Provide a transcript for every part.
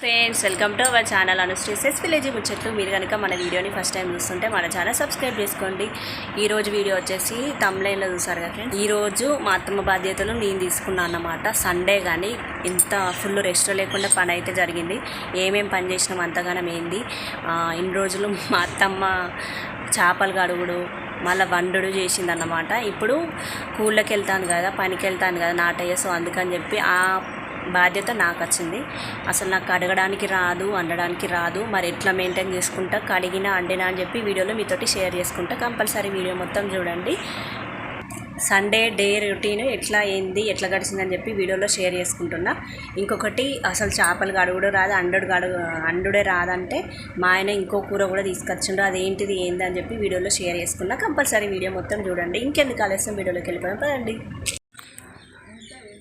Friends welcome to our channel అనుశ్రీసెస్ village ముచ్చట్లు మీరు కనుక మన వీడియోని ఫస్ట్ టైం చూస్తుంటే మన ఛానల్ సబ్స్క్రైబ్ చేసుకోండి. ఈరోజు వీడియో వచ్చేసి తమ్లైన్లో చూసారు కదా ఫ్రెండ్స్ ఈరోజు మా అత్తమ్మ బాధ్యతలు నేను తీసుకున్నాను అన్నమాట. సండే కానీ ఇంత ఫుల్ రెస్ట్ లేకుండా పని అయితే జరిగింది. ఏమేం పని చేసినాం అంతగానం ఏంది? ఇన్ని రోజులు మా అత్తమ్మ చేపలు గడుగుడు మళ్ళీ వండుడు చేసింది అన్నమాట ఇప్పుడు కూళ్ళకి వెళ్తాను కదా పనికి వెళ్తాను కదా నాటయ్య సో అందుకని చెప్పి ఆ బాధ్యత నాకు వచ్చింది అసలు నాకు అడగడానికి రాదు వండడానికి రాదు. మరి ఎట్లా మెయింటైన్ చేసుకుంటా కడిగినా అండినా అని చెప్పి వీడియోలో మీతోటి షేర్ చేసుకుంటా. కంపల్సరీ వీడియో మొత్తం చూడండి. సండే డే రొటీన్ ఎట్లా ఏంది ఎట్లా గడిచిందని చెప్పి వీడియోలో షేర్ చేసుకుంటున్నా. ఇంకొకటి అసలు చేపలు గడుగుడు రాదు అండుడు గడుగు అండుడే రాదంటే మా ఆయన ఇంకో కూర కూడా తీసుకొచ్చిండ్రు అదేంటిది ఏంది అని చెప్పి వీడియోలో షేర్ చేసుకున్నా. కంపల్సరీ వీడియో మొత్తం చూడండి. ఇంకెందుకు ఆలస్యం? వీడియోలోకి వెళ్ళిపోయాం పదండి.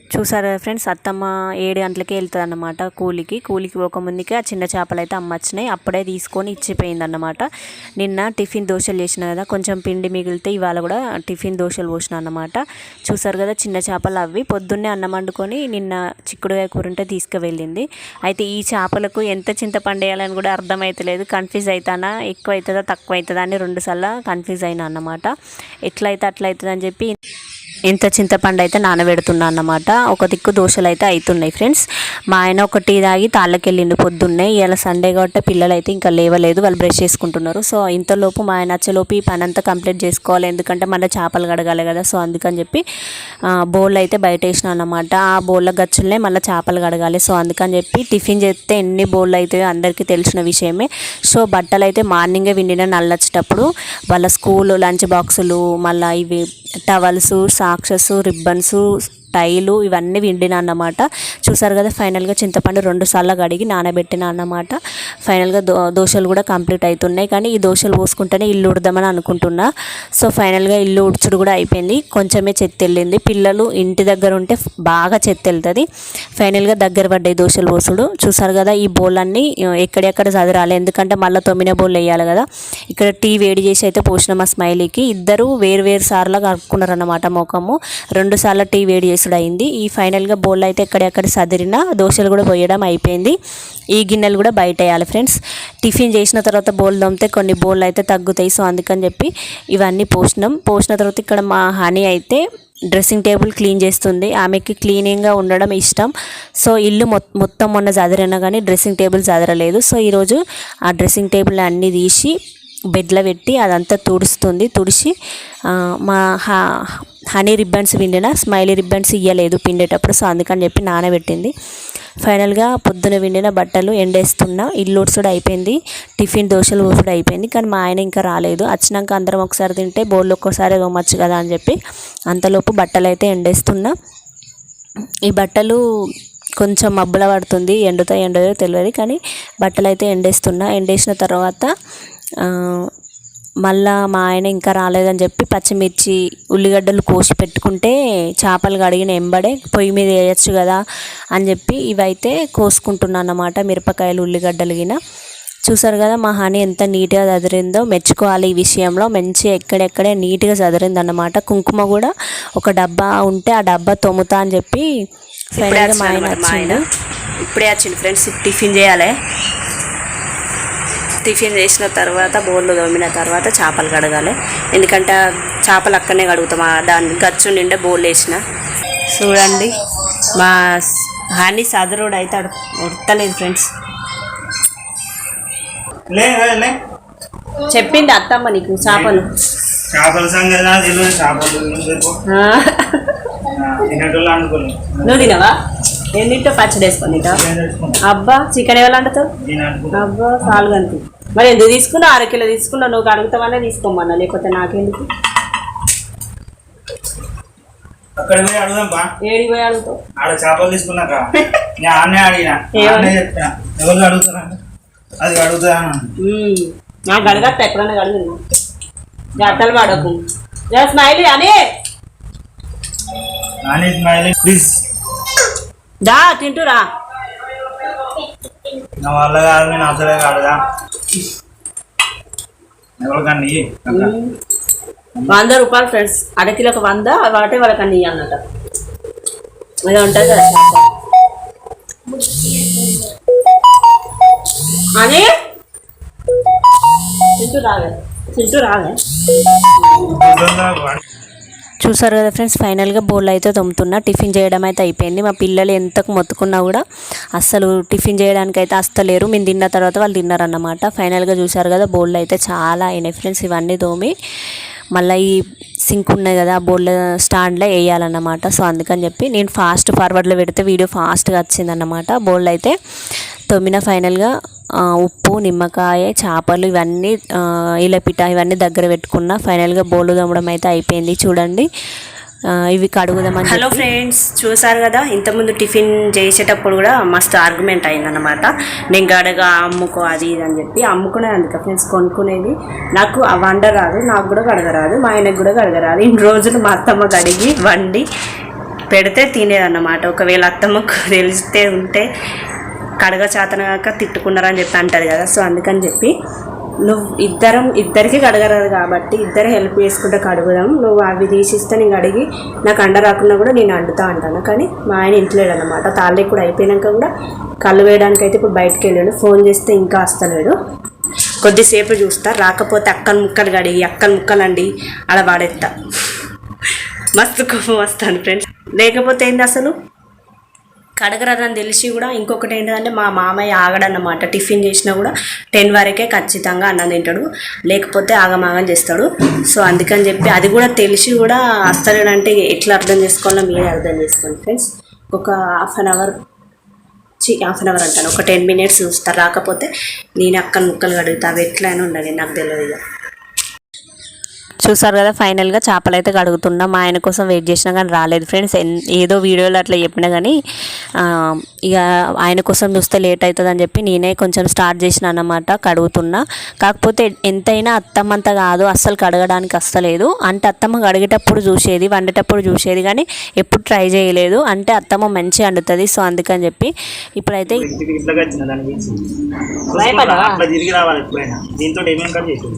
చూసారా ఫ్రెండ్స్? అత్తమ్మ ఏడు గంటలకే వెళ్తుంది అన్నమాట కూలికి. కూలికి పోకముందుకే ఆ చిన్న చేపలు అయితే అమ్మ వచ్చినాయి అప్పుడే తీసుకొని ఇచ్చిపోయింది అన్నమాట నిన్న టిఫిన్ దోశలు చేసిన కదా కొంచెం పిండి మిగిలితే ఇవాళ కూడా టిఫిన్ దోశలు పోసిన అన్నమాట చూసారు కదా చిన్న చేపలు అవి. పొద్దున్నే అన్నం వండుకొని నిన్న చిక్కుడుకాయ కూర ఉంటే తీసుకువెళ్ళింది. అయితే ఈ చేపలకు ఎంత చింతపండు వేయాలని కూడా అర్థమవుతలేదు కన్ఫ్యూజ్ అవుతానా ఎక్కువ అవుతుందా తక్కువ అవుతుందా అని రెండుసార్లు కన్ఫ్యూజ్ అయినా అన్నమాట. ఎట్లయితే అట్లయితుందని చెప్పి ఇంత చింతపండు అయితే నానబెడుతున్నా అన్నమాట. ఒక దిక్కు దోశలు అయితే అవుతున్నాయి ఫ్రెండ్స్. మా ఆయన ఒక టీ తాగి తాళ్ళకెళ్ళిండు పొద్దున్నే. ఇలా సండే కాబట్టి పిల్లలు అయితే ఇంకా లేవలేదు. వాళ్ళు బ్రష్ చేసుకుంటున్నారు. సో ఇంతలోపు మా ఆయన వచ్చేలోపు ఈ పని అంతా కంప్లీట్ చేసుకోవాలి. ఎందుకంటే మన చేపలు కడగాలి కదా. సో అందుకని చెప్పి బౌల్ అయితే బయట వేసిన అన్నమాట. ఆ బౌల్ల గచ్చులనే మళ్ళీ చేపలు కడగాలి. సో అందుకని చెప్పి టిఫిన్ చేస్తే ఎన్ని బౌల్ అవుతాయో అందరికీ తెలిసిన విషయమే. సో బట్టలు అయితే మార్నింగే విండిన నల్లొచ్చేటప్పుడు వాళ్ళ స్కూల్ లంచ్ బాక్సులు మళ్ళీ ఇవి టవల్స్ సాక్సెస్ రిబ్బన్స్ టైలు ఇవన్నీ విండిన అన్నమాట. చూసారు కదా ఫైనల్గా చింతపండు రెండు సార్లు కడిగి నానబెట్టిన అన్నమాట. ఫైనల్గా దో దోశలు కూడా కంప్లీట్ అవుతున్నాయి కానీ ఈ దోశలు పోసుకుంటేనే ఇల్లు ఉడదామని అనుకుంటున్నా. సో ఫైనల్గా ఇల్లు ఉడ్చుడు కూడా అయిపోయింది. కొంచెమే చెత్త వెళ్ళింది పిల్లలు ఇంటి దగ్గర ఉంటే బాగా చెత్త వెళ్తుంది ఫైనల్గా దగ్గర పడ్డాయి దోశలు పోసుడు. చూసారు కదా ఈ బోల్ అన్నీ ఎక్కడెక్కడ చదరాలి ఎందుకంటే మళ్ళీ తొమ్మిది బౌల్ వేయాలి కదా. ఇక్కడ టీ వేడి చేసి అయితే పోసిన మా స్మైలీకి. ఇద్దరు వేరు వేరు సార్లు కలుపుకున్నారు ముఖం. పాపము రెండుసార్లు టీ వేడి చేసుడు అయింది. ఈ ఫైనల్గా బౌల్ అయితే ఎక్కడెక్కడ సదిరిన దోశలు కూడా పోయడం అయిపోయింది. ఈ గిన్నెలు కూడా బయట వేయాలి ఫ్రెండ్స్ టిఫిన్ చేసిన తర్వాత బౌల్ దొమ్మితే కొన్ని బౌల్ అయితే తగ్గుతాయి. సో అందుకని చెప్పి ఇవన్నీ పోసినాం. పోసిన తర్వాత ఇక్కడ మా హనీ అయితే డ్రెస్సింగ్ టేబుల్ క్లీన్ చేస్తుంది. ఆమెకి క్లీనింగ్గా ఉండడం ఇష్టం. సో ఇల్లు మొత్తం మొన్న చదిరినా కానీ డ్రెస్సింగ్ టేబుల్ చదరలేదు సో ఈరోజు ఆ డ్రెస్సింగ్ టేబుల్ అన్నీ తీసి బెడ్లో పెట్టి అదంతా తుడుస్తుంది. తుడిచి మా హనీ రిబ్బన్స్ పిండిన స్మైలీ రిబ్బన్స్ ఇయ్యలేదు పిండేటప్పుడు. సో అందుకని చెప్పి నానబెట్టింది. ఫైనల్గా పొద్దున విండిన బట్టలు ఎండేస్తున్నా. ఇల్లు కూడా అయిపోయింది. టిఫిన్ దోశలు కూడా అయిపోయింది. కానీ మా ఆయన ఇంకా రాలేదు. వచ్చినాక అందరం ఒకసారి తింటే బోళ్ళు ఒక్కోసారి తోమచ్చు కదా అని చెప్పి అంతలోపు బట్టలు అయితే ఎండేస్తున్నా. ఈ బట్టలు కొంచెం మబ్బుల పడుతుంది. ఎండుతో ఎండదో తెలియదు. కానీ బట్టలు అయితే ఎండేస్తున్నా. ఎండేసిన తర్వాత మళ్ళా మా ఆయన ఇంకా రాలేదని చెప్పి పచ్చిమిర్చి ఉల్లిగడ్డలు కోసి పెట్టుకుంటే చేపలు కడిగిన ఎంబడే పొయ్యి మీద వేయచ్చు కదా అని చెప్పి ఇవైతే కోసుకుంటున్నాను అన్నమాట మిరపకాయలు ఉల్లిగడ్డలు గిన. చూసారు కదా మా హనీ ఎంత నీట్గా చదిరిందో మెచ్చుకోవాలి ఈ విషయంలో. మంచి ఎక్కడెక్కడే నీట్గా చదిరింది అన్నమాట కుంకుమ కూడా ఒక డబ్బా ఉంటే ఆ డబ్బా తొమ్ముతా అని చెప్పి మా ఆయన ఇప్పుడే వచ్చింది ఫ్రెండ్స్ టిఫిన్ చేయాలి. టిఫిన్ చేసిన తర్వాత బోర్లు తోమిన తర్వాత చేపలు కడగాలి. ఎందుకంటే చేపలు అక్కడనే కడుగుతాం. ఆ దాని గచ్చు నిండా బోర్లు వేసిన. చూడండి. మా హనీ సదరుడు అయితే ఉడతలేదు ఫ్రెండ్స్. చెప్పింది అత్తమ్మ నీకు చేపలు. నువ్వు తినవా? ఎన్నింటో పచ్చడి వేసుకొని తెచ్చుకున్నా. అబ్బా చికెన్ ఎవరు అంటుతావు. అబ్బా చాలు గంతి మరి ఎందుకు తీసుకున్నావు అర కిలో తీసుకున్నావు నువ్వు అడుగుతావనే తీసుకోమన్నా లేకపోతే నాకెందుకు? అక్కడ పోయి అడుగుదాం బా. ఏడి పోయి అడుగుతావు? ఆడ చేపలు తీసుకున్నాక నేను ఆడనే అడిగిన ఏమని? ఆడనే చెప్పిన. ఎవరు అడుగుతారా? అది అడుగుతా మ్మ్. నాకు అడగత్తా అడుగు పడకు. జర స్మైలీ అని నాని స్మైల్ ప్లీజ్. దా తింటురా నా వల్ల కాదు నేను అసలే కాదుగా ఎవరికన్నా. వంద రూపాయలు ఫ్రెండ్స్. అరకిలో ఒక వంద వాటే వాళ్ళకి అన్ని అదే ఉంటుంది కదా. అదే చింటూ రాలే చింటూ రాలే చూసారు కదా ఫ్రెండ్స్ ఫైనల్గా బోల్ అయితే తొమ్ముతున్నా. టిఫిన్ చేయడం అయితే అయిపోయింది. మా పిల్లలు ఎంతకు మొత్తుకున్నా కూడా అస్సలు టిఫిన్ చేయడానికి అయితే అస్తలేరు. మేము తిన్న తర్వాత వాళ్ళు తిన్నారన్నమాట. ఫైనల్గా చూసారు కదా బోల్ అయితే చాలా అయినాయి ఫ్రెండ్స్ ఇవన్నీ తోమి. మళ్ళీ ఈ సింక్ ఉన్నాయి కదా ఆ స్టాండ్లో వేయాలన్నమాట. సో అందుకని చెప్పి నేను ఫాస్ట్ ఫార్వర్డ్లో పెడితే వీడియో ఫాస్ట్గా వచ్చిందన్నమాట. బౌల్ అయితే తొమ్మిన ఫైనల్గా ఉప్పు నిమ్మకాయ చేపలు ఇవన్నీ ఇలా పిఠా ఇవన్నీ దగ్గర పెట్టుకున్న ఫైనల్గా బోలు తోమడం అయితే అయిపోయింది. చూడండి. ఇవి కడుగుదామని హలో ఫ్రెండ్స్ చూసారు కదా? ఇంతకుముందు టిఫిన్ చేసేటప్పుడు కూడా మస్తు ఆర్గ్యుమెంట్ అయిందన్నమాట. నేను గడగా అమ్ముకో అది ఇది అని చెప్పి అమ్ముకునే అందుకే ఫ్రెండ్స్ కొనుక్కునేది. నాకు ఆ వండ రాదు నాకు కూడా గడగరాదు మా ఆయనకు కూడా గడగరాదు ఇన్ని రోజులు మా అత్తమ్మ కడిగి వండి పెడితే తినేదన్నమాట. ఒకవేళ అత్తమ్మకు తెలిస్తే ఉంటే కడగ చేతనగాక తిట్టుకున్నారని చెప్పి అంటది కదా సో అందుకని చెప్పి నువ్వు ఇద్దరం ఇద్దరికి కడగరాదు కాబట్టి ఇద్దరు హెల్ప్ చేసుకుంటే కడుగుదాం. నువ్వు అవి తీసిస్తే నేను అడిగి నాకు అండ రాకుండా కూడా నేను అండుతా అంటాను. కానీ మా ఆయన ఇంట్లో అనమాట తాళ్ళకి కూడా అయిపోయినాక కూడా కళ్ళు వేయడానికి అయితే ఇప్పుడు బయటకు వెళ్ళాడు. ఫోన్ చేస్తే ఇంకా వస్తలేడు. కొద్దిసేపు చూస్తా. రాకపోతే అక్కలు ముక్కలు కడిగి అక్కలు ముక్కలు అండి అలా వాడేస్తా మస్తు కోపం వస్తాను ఫ్రెండ్స్ లేకపోతే ఏంది అసలు? కడగరాదని తెలిసి కూడా ఇంకొకటి ఏంటంటే మా మామయ్య ఆగడన్నమాట. టిఫిన్ చేసినా కూడా టెన్ వరకే ఖచ్చితంగా అన్నం తింటాడు. లేకపోతే ఆగమాగం చేస్తాడు. సో అందుకని చెప్పి అది కూడా తెలిసి కూడా అస్తలేడంటే ఎట్లా అర్థం చేసుకోవాలో మీరే అర్థం చేసుకోండి ఫ్రెండ్స్. ఒక హాఫ్ అన్ అవర్ చి హాఫ్ అన్ అవర్ అంటాను. ఒక టెన్ మినిట్స్ చూస్తారు రాకపోతే నేను అక్కడ ముక్కలు కడుగుతా. అవి ఎట్లయినా ఉండదు నాకు తెలియదు ఇక. చూసారు కదా ఫైనల్గా చేపలు అయితే కడుగుతున్నా. మా ఆయన కోసం వెయిట్ చేసినా కానీ రాలేదు ఫ్రెండ్స్ ఎన్- ఏదో వీడియోలో అట్లా చెప్పినా కానీ ఆ, ఇక ఆయన కోసం చూస్తే లేట్ అవుతుంది అని చెప్పి నేనే కొంచెం స్టార్ట్ చేసిన అన్నమాట కడుగుతున్నా. కాకపోతే ఎంతైనా అత్తమ్మంత కాదు అస్సలు కడగడానికి అస్సలేదు అంటే అత్తమ్మ కడిగేటప్పుడు చూసేది వండేటప్పుడు చూసేది కానీ ఎప్పుడు ట్రై చేయలేదు. అంటే అత్తమ్మ మంచిగా వండుతుంది సో అందుకని చెప్పి ఇప్పుడైతే దీంతో ఏమేమి కట్ చేసేది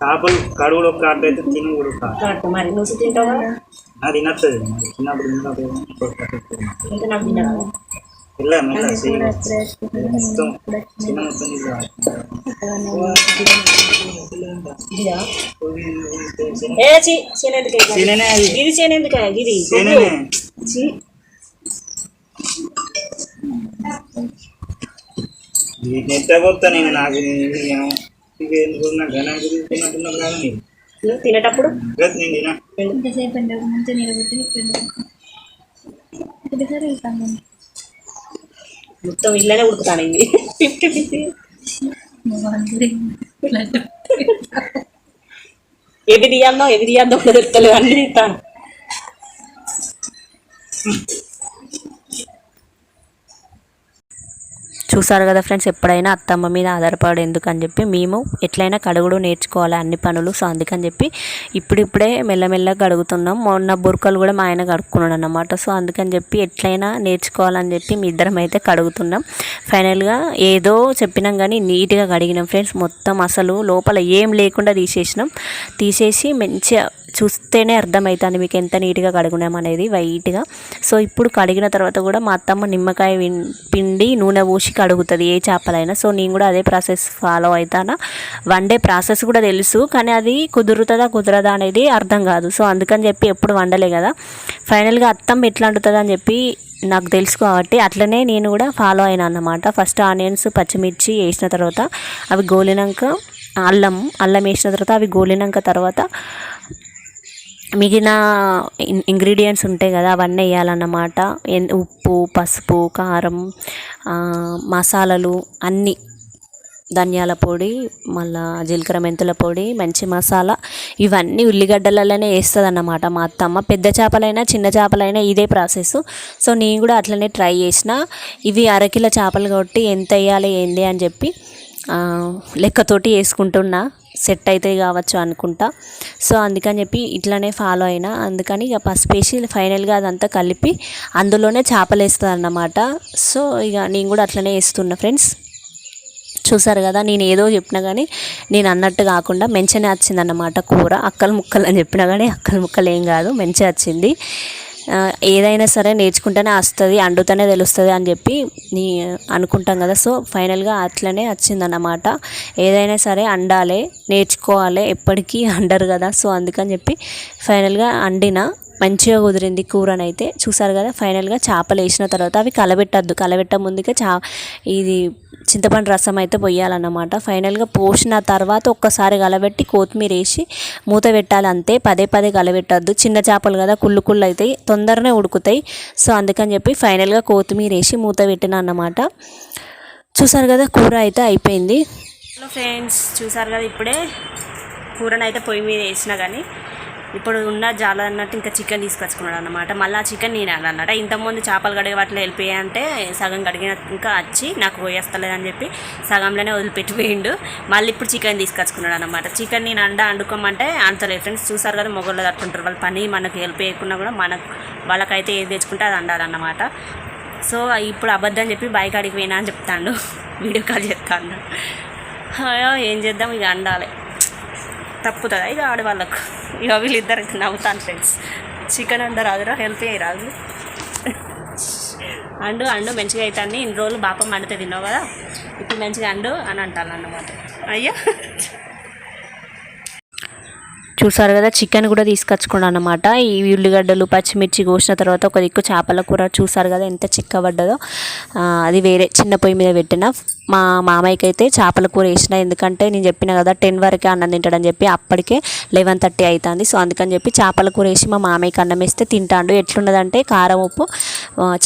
ఇట్లా పోయి సత్తా. నాకు పోయి రాదు ఇగో ఇట్లా పోయి. జాగ్రత్తగా పెట్టుకోండి. తినేటప్పుడు ముందు కొట్టుకోవచ్చు నువ్వేనావా? చేపలు కడుగుడు ఒక ఆట అయితే తిను కూడా ఒక ఆట కరెక్ట్ మరి నువ్వు తింటావా అది తినట్లేదు మరి చిన్నప్పుడు తిన్నప్పుడు ఇంకా నాకు తినరా వెళ్ళాను మెల్ల సేమ్. మొత్తం చిన్న మొత్తం నీళ్ళు తాగాలి. ఇదా? ఏ చి చేనేందుకే తినేనే అది ఇది చేనేందుకే ఇది తినేనే చి వీటిని ఎత్తగొత్తా నేను నాకు నువ్వు తినేటప్పుడు? ఎంతసేపు అండి నిలబెట్టి ఒకటిసారి వెళ్తాను మొత్తం ఇళ్ళనే ఉడుకుతాను ఇవి. ఫిఫ్టీ ఫిఫ్టీ తీయాలో ఏది తీయాలో కూడా తెలుస్తలేదు అన్ని చూసారు కదా ఫ్రెండ్స్ ఎప్పుడైనా అత్తమ్మ మీద ఆధారపడి ఎందుకని చెప్పి మేము ఎట్లయినా కడుగుడు నేర్చుకోవాలి అన్ని పనులు. సో అందుకని చెప్పి ఇప్పుడిప్పుడే మెల్లమెల్లగా కడుగుతున్నాం. మొన్న బురకలు కూడా మా ఆయన కడుక్కున్నాడు అన్నమాట సో అందుకని చెప్పి ఎట్లయినా నేర్చుకోవాలని చెప్పి మీ ఇద్దరం అయితే కడుగుతున్నాం. ఫైనల్గా ఏదో చెప్పినాం కానీ నీట్గా కడిగినాం ఫ్రెండ్స్. మొత్తం అసలు లోపల ఏం లేకుండా తీసేసినాం. తీసేసి మంచిగా చూస్తేనే అర్థమవుతుంది మీకు ఎంత నీట్గా కడుగునాం అనేది వైట్గా. సో ఇప్పుడు కడిగిన తర్వాత కూడా మా అత్తమ్మ నిమ్మకాయ పిండి నూనె పోసి అడుగుతుంది ఏ చేపలైనా. సో నేను కూడా అదే ప్రాసెస్ ఫాలో అవుతాను వండే ప్రాసెస్ కూడా తెలుసు కానీ అది కుదురుతుందా కుదరదా అనేది అర్థం కాదు. సో అందుకని చెప్పి ఎప్పుడు వండలే కదా. ఫైనల్గా అత్తం ఎట్లా వండుతుంది అని చెప్పి నాకు తెలుసు కాబట్టి అట్లనే నేను కూడా ఫాలో అయినా అన్నమాట. ఫస్ట్ ఆనియన్స్ పచ్చిమిర్చి వేసిన తర్వాత అవి గోలినాక అల్లం అల్లం వేసిన తర్వాత అవి గోలినాక తర్వాత మిగిలిన ఇంగ్రీడియంట్స్ ఉంటాయి కదా అవన్నీ వేయాలన్నమాట. ఎన్- ఉప్పు పసుపు కారం మసాలాలు అన్నీ. ధనియాల పొడి మళ్ళా జీలకర్ర మెంతుల పొడి మంచి మసాలా. ఇవన్నీ ఉల్లిగడ్డలలోనే వేస్తుంది అన్నమాట మా అత్తమ్మ. పెద్ద చేపలైనా చిన్న చేపలైనా ఇదే ప్రాసెస్. సో నేను కూడా అట్లనే ట్రై చేసిన. ఇవి అరకిలో చేపలు కొట్టి ఎంత వేయాలి ఏంది అని చెప్పి లెక్కతోటి వేసుకుంటున్నా. సెట్ అవుతాయి కావచ్చు అనుకుంటా. సో అందుకని చెప్పి ఇట్లనే ఫాలో అయినా. అందుకని ఇక పసుపు వేసి ఫైనల్గా అదంతా కలిపి అందులోనే చేపలు వేస్తుంది అన్నమాట సో ఇక నేను కూడా అట్లనే వేస్తున్నా ఫ్రెండ్స్. చూసారు కదా నేను ఏదో చెప్పినా కానీ నేను అన్నట్టు కాకుండా మంచిగానే వచ్చిందన్నమాట కూర. అక్కలు ముక్కలు అని చెప్పినా కానీ అక్కలు ముక్కలు ఏం కాదు మంచిగా వచ్చింది. ఏదైనా సరే నేర్చుకుంటేనే వస్తుంది అండుతూనే తెలుస్తుంది అని చెప్పి నీ అనుకుంటాం కదా. సో ఫైనల్గా అట్లనే వచ్చిందన్నమాట. ఏదైనా సరే అండాలి నేర్చుకోవాలి ఎప్పటికీ అండరు కదా. సో అందుకని చెప్పి ఫైనల్గా అండిన. మంచిగా కుదిరింది కూరనైతే. చూసారు కదా ఫైనల్గా చేపలు వేసిన తర్వాత అవి కలబెట్టద్దు. కలబెట్ట ముందుకే చా ఇది చింతపండు రసం అయితే పొయ్యాలన్నమాట. ఫైనల్గా పోసిన తర్వాత ఒక్కసారి కలబెట్టి కొత్తిమీర వేసి మూత పెట్టాలి అంతే. పదే పదే కలబెట్టద్దు. చిన్న చేపలు కదా కుళ్ళు కుళ్ళు అవుతాయి తొందరనే ఉడుకుతాయి. సో అందుకని చెప్పి ఫైనల్గా కొత్తిమీర వేసి మూత పెట్టిన అన్నమాట. చూసారు కదా కూర అయితే అయిపోయింది. హలో ఫ్రెండ్స్ చూసారు కదా ఇప్పుడే కూరనైతే పొయ్యి మీద వేసిన కానీ ఇప్పుడు ఉన్న జాల అన్నట్టు ఇంకా చికెన్ తీసుకొచ్చుకున్నాడు అనమాట మళ్ళీ ఆ చికెన్ నేను అన్నమాట. ఇంతకుముందు చేపలు కడిగే వాటిలో వెళ్ళిపోయా అంటే సగం కడిగిన ఇంకా వచ్చి నాకు పోయేస్తలేదని చెప్పి సగంలోనే వదిలిపెట్టిపోయిండు మళ్ళీ ఇప్పుడు చికెన్ తీసుకొచ్చుకున్నాడు అనమాట చికెన్ నేను అండ వండుకోమంటే అంతలేదు ఫ్రెండ్స్ చూసారు కదా మొగళ్ళు తట్టుకుంటారు. వాళ్ళ పని మనకు హెల్ప్ చేయకుండా కూడా మనకు వాళ్ళకైతే ఏది తెచ్చుకుంటే అది అండాలన్నమాట సో ఇప్పుడు అబద్ధం చెప్పి బైక్ అడిగి పోయినా అని చెప్తాడు. వీడియో కాల్ చెప్తాను ఏం చేద్దాం? ఇక అండాలి. తప్పుతుందా? ఇక ఆడవాళ్ళకు. ఇక వీళ్ళిద్దరు నవ్వుతాను ఫ్రెండ్స్ చికెన్ అండ రాదురా హెల్ప్ రాదు అండు అండు మంచిగా అవుతాన్ని ఇన్ని రోజులు బాపం అండితే తిన్నావు కదా? ఇప్పుడు మంచిగా అండు అని అంటాను అన్నమాట. అయ్యా. చూసారు కదా చికెన్ కూడా తీసుకొచ్చుకున్నాను అనమాట ఈ ఉల్లిగడ్డలు పచ్చిమిర్చి కోసిన తర్వాత ఒక దిక్కు చేపల కూర చూసారు కదా ఎంత చిక్కబడ్డదో. అది వేరే చిన్న పొయ్యి మీద పెట్టిన. మా మామయ్యకి అయితే చేపల కూర వేసిన ఎందుకంటే నేను చెప్పిన కదా టెన్ వరకే అన్నం తింటాడని చెప్పి అప్పటికే లెవెన్ థర్టీ అవుతుంది సో అందుకని చెప్పి చేపల కూర వేసి మా మామయ్యకి అన్నం వేస్తే తింటాడు. ఎట్లున్నదంటే కారం ఉప్పు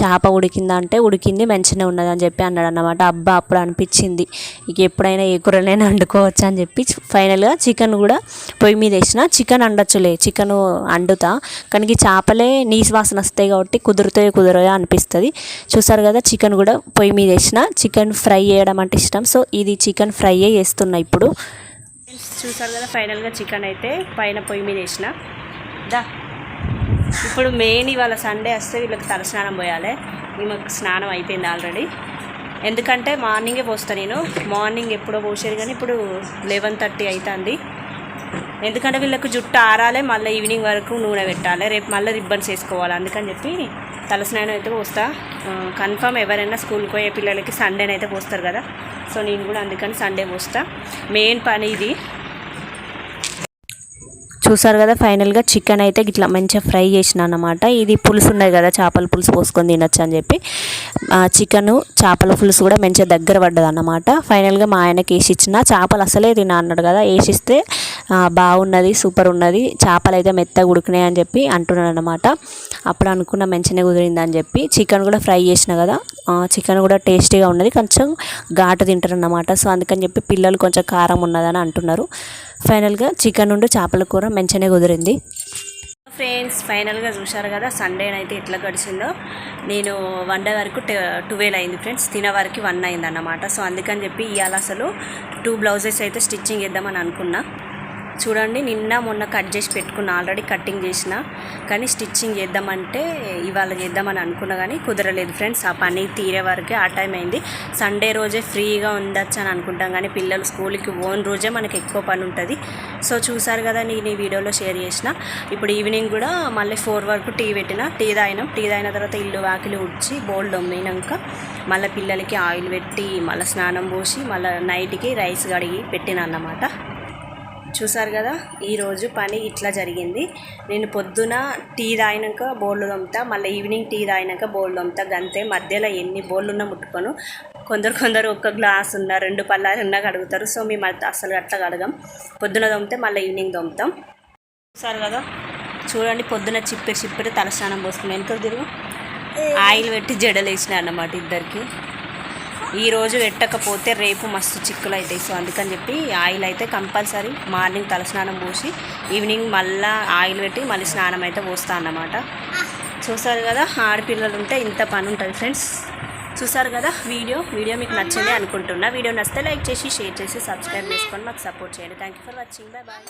చేప ఉడికిందంటే ఉడికింది మంచిగా ఉన్నదని చెప్పి అన్నాడు అన్నమాట అబ్బా అప్పుడు అనిపించింది. ఇక ఎప్పుడైనా ఏ కూరలైనా వండుకోవచ్చు అని చెప్పి ఫైనల్గా చికెన్ కూడా పొయ్యి మీద వేసిన. చికెన్ అండొచ్చులే చికెన్ అండుతా కానీ చేపలే నీసు వాసన వస్తాయి కాబట్టి కుదురుతాయో కుదరయో అనిపిస్తుంది. చూసారు కదా చికెన్ కూడా పొయ్యి మీద వేసిన. చికెన్ ఫ్రై చేయడం అంటే ఇష్టం. సో ఇది చికెన్ ఫ్రైయే చేస్తున్నా ఇప్పుడు. చూసారు కదా ఫైనల్గా చికెన్ అయితే పైన పొయ్యి మీద వేసిన. దా. ఇప్పుడు మెయిన్ ఇవాళ సండే వస్తే వీళ్ళకి తలస్నానం పోయాలి. ఈమెకు స్నానం అయిపోయింది ఆల్రెడీ. ఎందుకంటే మార్నింగే పోస్తాను నేను. మార్నింగ్ ఎప్పుడో పోసేది కానీ ఇప్పుడు లెవెన్ థర్టీ అవుతుంది. ఎందుకంటే వీళ్ళకి జుట్టు ఆరాలే మళ్ళీ ఈవినింగ్ వరకు నూనె పెట్టాలి రేపు మళ్ళీ రిబ్బన్స్ వేసుకోవాలి అందుకని చెప్పి తలస్నానం అయితే పోస్తా. కన్ఫర్మ్ ఎవరైనా స్కూల్కి పోయే పిల్లలకి సండేనైతే పోస్తారు కదా. సో నేను కూడా అందుకని సండే పోస్తా. మెయిన్ పని ఇది. చూసారు కదా ఫైనల్గా చికెన్ అయితే ఇట్లా మంచిగా ఫ్రై చేసిన అన్నమాట. ఇది పులుసు ఉన్నాయి కదా చేపల పులుసు పోసుకొని తినొచ్చు అని చెప్పి. చికెన్ చేపల పులుసు కూడా మంచిగా దగ్గర పడ్డది అన్నమాట ఫైనల్గా మా ఆయనకి వేసి ఇచ్చిన. చేపలు అసలే తిన అన్నాడు కదా వేసిస్తే బాగున్నది సూపర్ ఉన్నది చేపలు అయితే మెత్తగా ఉడికినాయి అని చెప్పి అంటున్నాడు అనమాట అప్పుడు అనుకున్న మంచిగా కుదిరింది అని చెప్పి చికెన్ కూడా ఫ్రై చేసిన కదా చికెన్ కూడా టేస్టీగా ఉన్నది కొంచెం ఘాటు తింటారు అన్నమాట సో అందుకని చెప్పి పిల్లలు కొంచెం కారం ఉన్నదని అంటున్నారు. ఫైనల్గా చికెన్ నుండి చేపల కూర మంచిగా కుదిరింది. ఫ్రెండ్స్ ఫైనల్గా చూశారు కదా సండే అయితే ఎట్లా గడిచిందో. నేను వన్ డే వరకు ట్వెల్వ్ అయింది ఫ్రెండ్స్ తినే వరకు వన్ అయింది అన్నమాట సో అందుకని చెప్పి ఇవాళ అసలు టూ బ్లౌజెస్ అయితే స్టిచ్చింగ్ చేద్దామని అనుకున్నా. చూడండి నిన్న మొన్న కట్ చేసి పెట్టుకున్నా ఆల్రెడీ కటింగ్ చేసిన. కానీ స్టిచ్చింగ్ చేద్దామంటే ఇవాళ చేద్దామని అనుకున్నా కానీ కుదరలేదు ఫ్రెండ్స్. ఆ పని తీరే వరకే ఆ టైం అయింది. సండే రోజే ఫ్రీగా ఉండొచ్చు అని అనుకుంటాం కానీ పిల్లలు స్కూల్కి ఓన్ రోజే మనకి ఎక్కువ పని ఉంటుంది. సో చూసారు కదా నేను ఈ వీడియోలో షేర్ చేసిన. ఇప్పుడు ఈవినింగ్ కూడా మళ్ళీ ఫోర్ వరకు టీ పెట్టిన. టీ తాగినాం. టీ తాగిన తర్వాత ఇల్లు వాకిలి ఉడ్చి బోల్డ్ దొమ్మినాక మళ్ళీ పిల్లలకి ఆయిల్ పెట్టి మళ్ళీ స్నానం పోసి మళ్ళీ నైట్కి రైస్ కడిగి పెట్టిన అన్నమాట. చూసారు కదా ఈరోజు పని ఇట్లా జరిగింది. నేను పొద్దున టీ తాగినాక బోళ్ళు తోముతా మళ్ళీ ఈవినింగ్ టీ తాగినాక బోళ్ళు తోముతా. గంతే మధ్యలో ఎన్ని బోళ్ళు ఉన్నా ముట్టుకోను. కొందరు కొందరు ఒక గ్లాస్ ఉన్న రెండు పల్లాలు ఉన్నా కడుగుతారు. సో మేము అసలు అట్లా కడగం. పొద్దున తోమితే మళ్ళీ ఈవినింగ్ తోముతాం. చూసారు కదా చూడండి పొద్దున చిప్పిరి చిప్పిరి తలస్నానం పోసుకుని వెనుకకు తిరుగు. ఆయిల్ పెట్టి జడలు వేసిన అన్నమాట ఇద్దరికి. ఈరోజు పెట్టకపోతే రేపు మస్తు చిక్కులు అవుతాయి. సో అందుకని చెప్పి ఆయిల్ అయితే కంపల్సరీ మార్నింగ్ తలస్నానం పోసి ఈవినింగ్ మళ్ళీ ఆయిల్ పెట్టి మళ్ళీ స్నానం అయితే పోస్తా అన్నమాట. చూసారు కదా ఆడపిల్లలు ఉంటే ఇంత పని ఉంటుంది ఫ్రెండ్స్. చూసారు కదా వీడియో? వీడియో మీకు నచ్చింది అనుకుంటున్నా. వీడియో నచ్చితే లైక్ చేసి షేర్ చేసి సబ్స్క్రైబ్ చేసుకొని మాకు సపోర్ట్ చేయండి. Thank you for watching bye bye